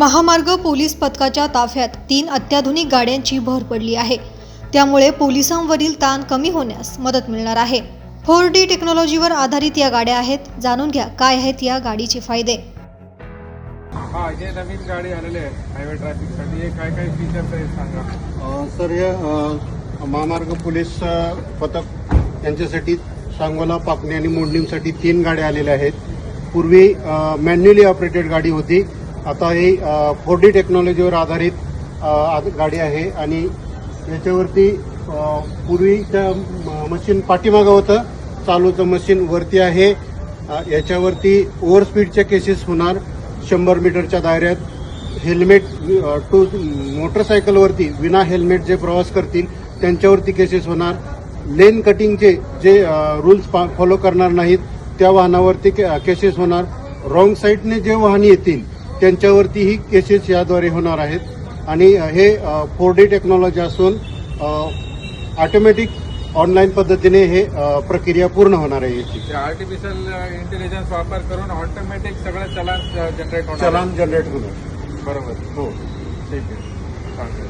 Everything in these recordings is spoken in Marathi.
महामार्ग पोलीस पथकाच्या ताफ्यात तीन अत्याधुनिक गाड्यांची भर पडली आहे. त्यामुळे पोलिसांवरील ताण कमी होण्यास मदत मिळणार आहे. फोर डी टेक्नॉलॉजीवर आधारित या गाड्या आहेत. जाणून घ्या काय आहेत या गाडीचे फायदे? हा हे नवीन गाडी आलेले आहे हायवे ट्रॅफिकसाठी हे काय काय फीचर्स आहेत सांगा? अ, सर हे अ, महामार्ग पोलीस अ, पथक यांच्यासाठी सांगोला पाकणी आणि मोडणीसाठी तीन गाड्या आलेल्या आहेत. पूर्वी मॅन्युअली ऑपरेटेड गाडी होती. आता ही फोर डी टेक्नॉलॉजीवर आधारित गाडी आहे आणि याच्यावरती पूर्वीच्या पूर्वीचं मशीन पाठीमागं होतं. चालूचं मशीन वरती आहे. याच्यावरती ओव्हर स्पीडच्या केसेस होणार शंभर मीटरच्या दायऱ्यात. हेल्मेट टू मोटरसायकलवरती विना हेल्मेट जे प्रवास करतील त्यांच्यावरती केसेस होणार. लेन कटिंगचे जे रूल्स फॉलो करणार नाहीत त्या वाहनावरती के- केसेस होणार. रॉंग साईडने जे वाहन येतील त्यांच्यावरतीही केसेस याद्वारे होणार आहेत. आणि हे फोर डी टेक्नॉलॉजी असून ऑटोमॅटिक ऑनलाईन पद्धतीने हे प्रक्रिया पूर्ण होणार आहे याची. आर्टिफिशियल इंटेलिजन्स वापर करून ऑटोमॅटिक सगळं चलान जनरेट होणार चलान जनरेट होणार बरोबर. हो. ठीक आहे. चालतंय.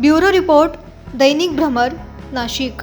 ब्युरो रिपोर्ट दैनिक भ्रमर नाशिक.